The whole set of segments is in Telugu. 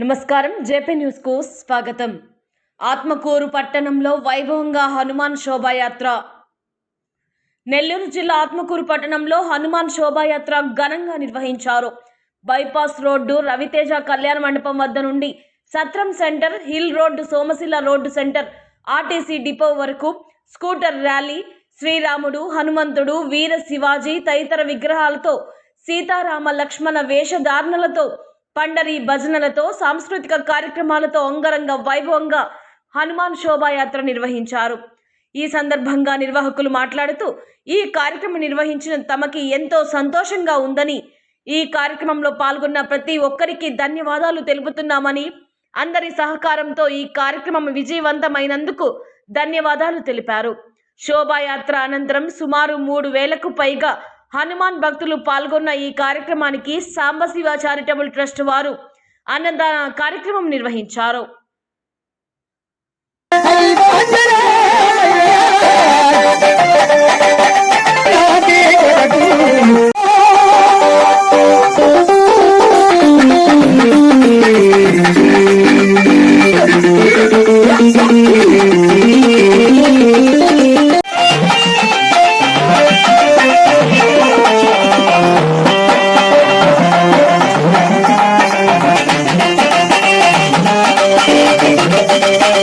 నమస్కారం. జేపీ న్యూస్కు స్వాగతం. ఆత్మకూరు పట్టణంలో వైభవంగా హనుమాన్ శోభాయాత్ర. నెల్లూరు జిల్లా ఆత్మకూరు పట్టణంలో హనుమాన్ శోభాయాత్ర ఘనంగా నిర్వహించారు. బైపాస్ రోడ్డు రవితేజ కళ్యాణ మండపం వద్ద నుండి సత్రం centre hill road Somasila road centre RTC depot వరకు స్కూటర్ ర్యాలీ శ్రీరాముడు హనుమంతుడు వీర శివాజీ తదితర విగ్రహాలతో సీతారామ లక్ష్మణ వేషధారణలతో పండరి భజనలతో సాంస్కృతిక కార్యక్రమాలతో అంగరంగ వైభవంగా హనుమాన్ శోభాయాత్ర నిర్వహించారు. ఈ సందర్భంగా నిర్వాహకులు మాట్లాడుతూ ఈ కార్యక్రమం నిర్వహించిన తమకి ఎంతో సంతోషంగా ఉందని ఈ కార్యక్రమంలో పాల్గొన్న ప్రతి ఒక్కరికి ధన్యవాదాలు తెలుపుతున్నామని అందరి సహకారంతో ఈ కార్యక్రమం విజయవంతమైనందుకు ధన్యవాదాలు తెలిపారు. శోభాయాత్ర అనంతరం సుమారు మూడు వేలకు పైగా హనుమాన్ భక్తులు పాల్గొన్న ఈ కార్యక్రమానికి సాంబశివ చారిటబుల్ ట్రస్ట్ వారు అన్నదాన కార్యక్రమం నిర్వహించారు.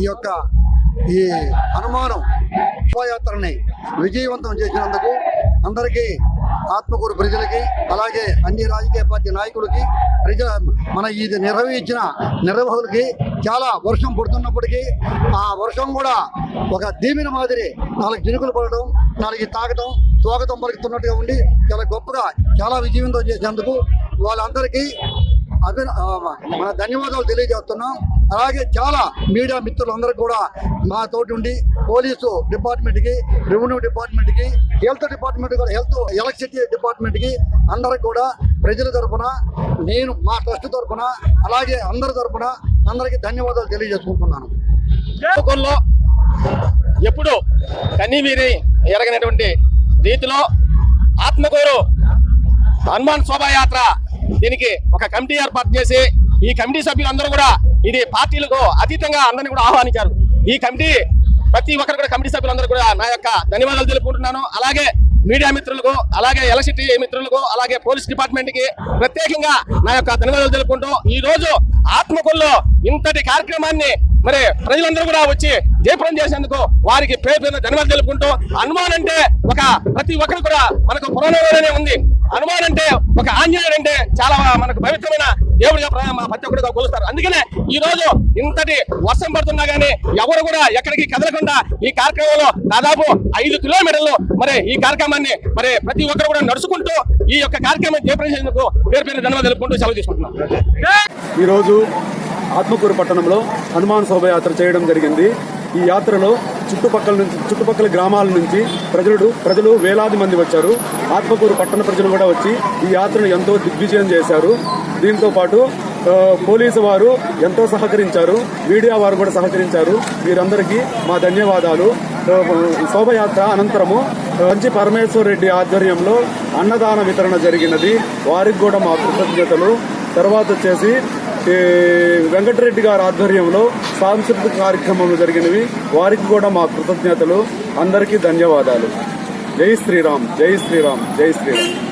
ఈ యొక్క ఈ హనుమానం శోభాయాత్రని విజయవంతం చేసినందుకు అందరికీ ఆత్మకూరు ప్రజలకి అలాగే అన్ని రాజకీయ పార్టీ నాయకులకి ప్రజల మన ఇది నిర్వహించిన నిర్వాహకులకి చాలా వర్షం పడుతున్నప్పటికీ ఆ వర్షం కూడా ఒక దీమిన మాదిరి నాలుగు చినుకులు పడడం నాలుగు తాగటం స్వాగతం పలుకుతున్నట్టుగా ఉండి చాలా గొప్పగా చాలా విజయవంతం చేసినందుకు వాళ్ళందరికీ అభి మన ధన్యవాదాలు తెలియజేస్తున్నాం. అలాగే చాలా మీడియా మిత్రులందరూ కూడా మా తోటి ఉండి పోలీసు డిపార్ట్మెంట్కి రెవెన్యూ డిపార్ట్మెంట్కి హెల్త్ డిపార్ట్మెంట్ కూడా హెల్త్ ఎలక్ట్రిసిటీ డిపార్ట్మెంట్కి అందరికి కూడా ప్రజల తరఫున నేను మా ట్రస్ట్ తరఫున అలాగే అందరి తరఫున అందరికీ ధన్యవాదాలు తెలియజేసుకుంటున్నాను. లోకంలో ఎప్పుడు కన్నీవీరి ఎరగనటువంటి రీతిలో ఆత్మకూరు హనుమాన్ శోభాయాత్ర దీనికి ఒక కమిటీ ఏర్పాటు చేసి ఈ కమిటీ సభ్యులందరూ కూడా ఇది పార్టీలకు అతీతంగా అందరినీ కూడా ఆహ్వానించారు. ఈ కమిటీ ప్రతి ఒక్కరు కూడా కమిటీ సభ్యులందరూ కూడా నా యొక్క ధన్యవాదాలు తెలుపుకుంటున్నాను. అలాగే మీడియా మిత్రులకు అలాగే ఎలక్ట్రిసిటీ మిత్రులకు అలాగే పోలీస్ డిపార్ట్మెంట్కి ప్రత్యేకంగా నా యొక్క ధన్యవాదాలు తెలుపుకుంటూ ఈ రోజు ఆత్మకుల్లో ఇంతటి కార్యక్రమాన్ని మరి ప్రజలందరూ కూడా వచ్చి జయప్రదం చేసేందుకు వారికి పేరు పేరు ధన్యవాదాలు తెలుపుకుంటూ హనుమాన్ అంటే ఒక ప్రతి ఒక్కరు కూడా మనకు పురాణంలోనే ఉంది. హనుమాన్ అంటే ఒక ఆంజనేయుడు అంటే చాలా మనకు పవిత్రమైన దేవుడిగా ప్రతి ఒక్కరిగా కొలుస్తారు. అందుకనే ఈ రోజు ఇంతటి వర్షం పడుతున్నా గానీ ఎవరు కూడా ఎక్కడికి కదలకుండా ఈ కార్యక్రమంలో దాదాపు ఐదు కిలోమీటర్లు మరి ఈ కార్యక్రమాన్ని మరి ప్రతి ఒక్కరు కూడా నడుచుకుంటూ ఈ యొక్క కార్యక్రమం జయప్రదం చేసేందుకు పేరు పేరు ధన్యవాదాలు తెలుపుకుంటూ సెలవు తీసుకుంటున్నాం. ఈరోజు ఆత్మకూరు పట్టణంలో హనుమాన్ శోభయాత్ర చేయడం జరిగింది. ఈ యాత్రలో చుట్టుపక్కల నుంచి చుట్టుపక్కల గ్రామాల నుంచి ప్రజలు ప్రజలు వేలాది మంది వచ్చారు. ఆత్మకూరు పట్టణ ప్రజలు కూడా వచ్చి ఈ యాత్రను ఎంతో దిగ్విజయం చేశారు. దీంతో పాటు పోలీసు వారు ఎంతో సహకరించారు. మీడియా వారు కూడా సహకరించారు. వీరందరికీ మా ధన్యవాదాలు. శోభయాత్ర అనంతరము మంచి పరమేశ్వర్ రెడ్డి ఆధ్వర్యంలో అన్నదాన వితరణ జరిగినది. వారికి కూడా మా కృతజ్ఞతలు. తర్వాత వచ్చేసి వెంకటరెడ్డి గారి ఆధ్వర్యంలో సాంస్కృతిక కార్యక్రమాలు జరిగినవి. వారికి కూడా మా కృతజ్ఞతలు. అందరికీ ధన్యవాదాలు. జై శ్రీరామ్ జై శ్రీరామ్ జై శ్రీరామ్.